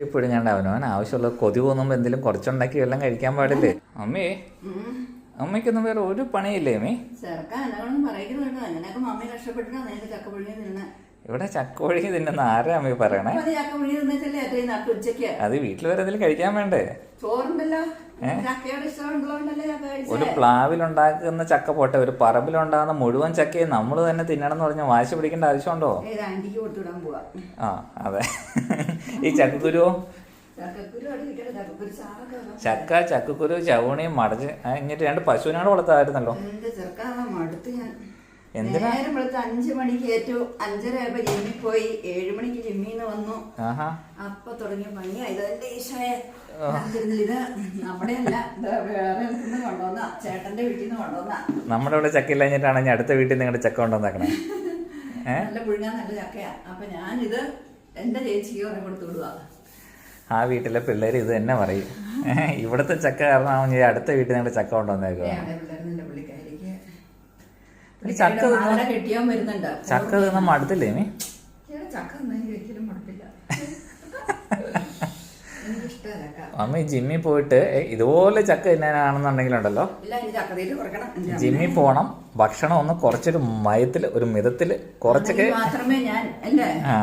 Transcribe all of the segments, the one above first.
ഇപ്പോഴും അവനവൻ ആവശ്യമുള്ള കൊതി തോന്നുമ്പോൾ എന്തെങ്കിലും കുറച്ചുണ്ടാക്കി എല്ലാം കഴിക്കാൻ പാടില്ലേ? അമ്മേ അമ്മയ്ക്കൊന്നും വേറെ ഒരു പണിയില്ലേ അമ്മേ? ചെറുക്കാൻ പറയുന്നുണ്ട് അങ്ങനെയൊക്കെ മമ്മി കഷ്ടപ്പെട്ടിട്ടാണ് ചക്ക പുഴുങ്ങി തിന്നെ ഇവിടെ ചക്കോഴി തിന്നുന്ന ആരാ അമ്മ പറയണേ? അത് വീട്ടിൽ വരെ ഇതിൽ കഴിക്കാൻ വേണ്ടേ? ഒരു പ്ലാവിലുണ്ടാക്കുന്ന ചക്ക പോട്ടെ ഒരു പറമ്പിലുണ്ടാകുന്ന മുഴുവൻ ചക്കയെ നമ്മൾ തന്നെ തിന്നണം എന്ന് പറഞ്ഞാൽ വാശി പിടിക്കേണ്ട ആവശ്യമുണ്ടോ? ആ അതെ. ഈ ചക്കുരു ചക്കക്കുരു. ചക്ക ചക്കക്കുരു ചവണിയും മടച്ച് ഇങ്ങനെ രണ്ട് പശുവിനോട് വളർത്തായിരുന്നല്ലോ എന്തിനാ? അഞ്ചു മണിക്ക് ജിമ്മിൽ പോയി. ഏഴു മണിക്ക് വന്നു. അപ്പൊ തുടങ്ങിയ ഇതെന്റെ ഈശോയെ. ഇത് നമ്മുടെ അല്ല വേറെ നിന്ന് കൊണ്ടുവന്ന ചേട്ടന്റെ വീട്ടിൽ നിന്ന് കൊണ്ടുവന്ന നമ്മുടെ ഇവിടെ ചക്ക ഇല്ലാഞ്ഞിട്ടാണ് ഞാൻ അടുത്ത വീട്ടിൽ നിങ്ങളുടെ ചക്ക കൊണ്ടുവന്നേക്കണേ. നല്ല പുഴുങ്ങാൻ നല്ല ചക്കയാ. അപ്പൊ ഞാനിത് എന്റെ ചേച്ചിക്ക് പറഞ്ഞു കൊടുത്തു വിടുവാ. ആ വീട്ടിലെ പിള്ളേർ ഇത് തന്നെ പറയും. ഇവിടത്തെ ചക്ക കാരണം അടുത്ത വീട്ടിൽ നിങ്ങളുടെ ചക്ക കൊണ്ടുവന്നേക്കുക ചക്ക ചക്ക തിന്ന മടുത്തില്ലേ മീ അമ്മ ജിമ്മിൽ പോയിട്ട് ഇതുപോലെ ചക്ക തിന്നാനാണെന്നുണ്ടെങ്കിലുണ്ടല്ലോ. ജിമ്മിൽ പോകണം ഭക്ഷണം ഒന്ന് കുറച്ചൊരു മയത്തിൽ ഒരു മിതത്തിൽ കുറച്ചൊക്കെ ആ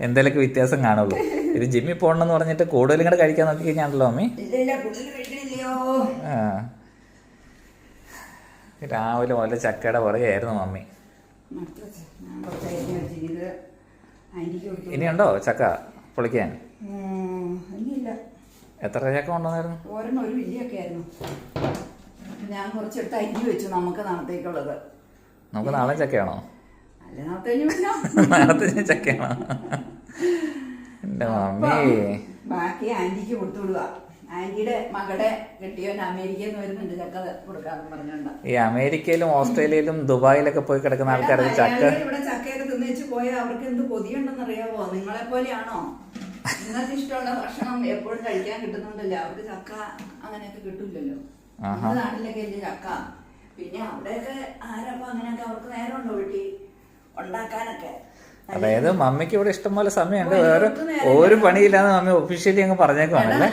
എന്തെങ്കിലുമൊക്കെ വ്യത്യാസം കാണുള്ളൂ. ഇത് ജിമ്മിൽ പോകണമെന്ന് പറഞ്ഞിട്ട് കൂടുതലും കൂടെ കഴിക്കാൻ നോക്കി കഴിഞ്ഞാണല്ലോ അമ്മി ആ. രാവിലെ മുതൽ ചക്കയുടെ പുറകെയായിരുന്നു മമ്മി. ഇനിയുണ്ടോ ചക്ക പൊളിക്കാൻ? എത്ര ചക്ക കൊണ്ടുവന്നായിരുന്നു? ഒരെണ്ണം ഒരു വലിയൊക്കെ ആയിരുന്നു. ഞാൻ കുറച്ചെടുത്ത് അരിഞ്ഞ് വെച്ചു നമുക്ക് നാളത്തേക്കുള്ളത്. നമുക്ക് നാളെ ചക്കയാണോ? നാളത്തെ ചക്കയാണോ? എന്റെ മമ്മി. ബാക്കി ആന്റിക്ക് കൊടുത്തു വിടുക ആന്റിയുടെ മകളെ കെട്ടിയവൻ അമേരിക്കയിൽ നിന്ന് വരുന്നുണ്ട്. ചക്ക കൊടുക്കാന്ന് പറഞ്ഞോണ്ട ഈ അമേരിക്കയിലും ഓസ്ട്രേലിയയിലും ദുബായിലൊക്കെ പോയി കിടക്കുന്ന ആൾക്കാർക്ക് ചക്ക. ഇവിടെ ചക്കയൊക്കെ തിന്നേച്ച് പോയാൽ അവർക്ക് എന്ത് കൊതിയുണ്ടെന്ന് അറിയാവോ? നിങ്ങളെ പോലെയാണോ? നിങ്ങൾക്ക് ഇഷ്ടമുള്ള ഭക്ഷണം എപ്പോഴും കഴിക്കാൻ കിട്ടുന്നുണ്ടല്ലോ. അവർക്ക് ചക്ക അങ്ങനെയൊക്കെ കിട്ടില്ലല്ലോ നാട്ടിലൊക്കെ അല്ലേ ചക്ക. പിന്നെ അവിടെയൊക്കെ ആരപ്പോ അങ്ങനെയൊക്കെ അവർക്ക് ഉണ്ടോ വീട്ടിൽ? ഉണ്ടാക്കാനൊക്കെ. അതായത് മമ്മിക്ക് ഇവിടെ ഇഷ്ടംപോലെ സമയമുണ്ട്. വേറെ ഒരു പണിയില്ലാന്ന് മമ്മി ഒഫീഷ്യലി അങ്ങ് പറഞ്ഞേക്കുവാണല്ലേ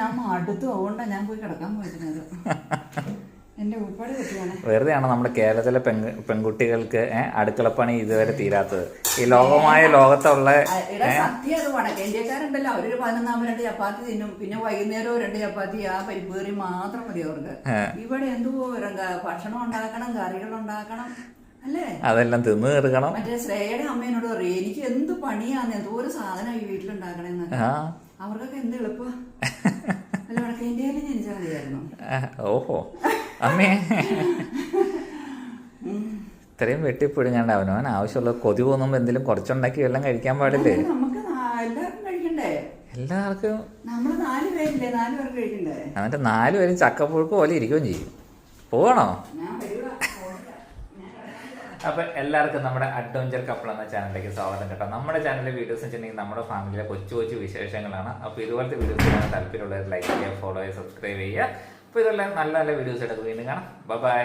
ഞാൻ മടുത്തു. അതുകൊണ്ടാണ് ഞാൻ പോയി കിടക്കാൻ പോയിരുന്നത്. വെറുതെയാണ് നമ്മുടെ കേരളത്തിലെ പെൺ പെൺകുട്ടികൾക്ക് അടുക്കള അടുക്കളപ്പണി ഇതുവരെ തീരാത്തത്? ഈ ലോകമായ ലോകത്തുള്ള സത്യം അത് വടക്കേ ഇന്ത്യക്കാരുണ്ടല്ലോ. അവരൊരു പതിനൊന്നാമത് രണ്ട് ചപ്പാത്തി തിന്നും. പിന്നെ വൈകുന്നേരവും രണ്ട് ചപ്പാത്തി ആ പരിപ്പേറി മാത്രം മതി അവർക്ക്. ഇവിടെ എന്തോ ഭക്ഷണം ഉണ്ടാക്കണം കറികൾ ഉണ്ടാക്കണം. അതെല്ലാം തിന്നു തീർക്കണം. മറ്റേ ശ്രേയയുടെ അമ്മേനോട് പറയും എനിക്ക് എന്ത് പണിയാന്ന് എന്തോ ഒരു സാധനം ഈ വീട്ടിലുണ്ടാക്കണെന്ന് അവർക്കൊക്കെ എന്ത് എളുപ്പ? ഓഹോ. അമ്മേ. ഇത്രയും വെട്ടിപ്പിടുങ്ങാണ്ട് അവനവൻ ആവശ്യമുള്ള കൊതി തോന്നുമ്പോൾ എന്തെങ്കിലും കുറച്ചുണ്ടാക്കി എല്ലാം കഴിക്കാൻ പാടില്ലേ? നമുക്ക് എല്ലാവർക്കും കഴിക്കണ്ടേ? എല്ലാവർക്കും. നാല് പേരില്ലേ? നാല് പേർക്ക് കഴിക്കണ്ടേ? എന്നിട്ട് നാല് പേരും ചക്കപ്പുഴുക്ക് പോലെ ഇരിക്കുകയും ചെയ്യും. പോകണോ അപ്പൊ എല്ലാവർക്കും നമ്മുടെ അഡ്വഞ്ചർ കപ്പിൾ എന്ന ചാനലിലേക്ക് സ്വാഗതം കേട്ടോ. നമ്മുടെ ചാനലിലെ വീഡിയോസ് വെച്ചിട്ടുണ്ടെങ്കിൽ നമ്മുടെ ഫാമിലിയിലെ കൊച്ചു കൊച്ചു വിശേഷങ്ങളാണ്. അപ്പൊ ഇതുപോലത്തെ വീഡിയോസ് കാണാൻ താല്പര്യമുള്ളവർ ലൈക്ക് ചെയ്യുക ഫോളോ ചെയ്യുക സബ്സ്ക്രൈബ് ചെയ്യുക. അപ്പൊ ഇതെല്ലാം നല്ല നല്ല വീഡിയോസ് എടുക്കുക വീണ്ടും കാണാം. ബൈ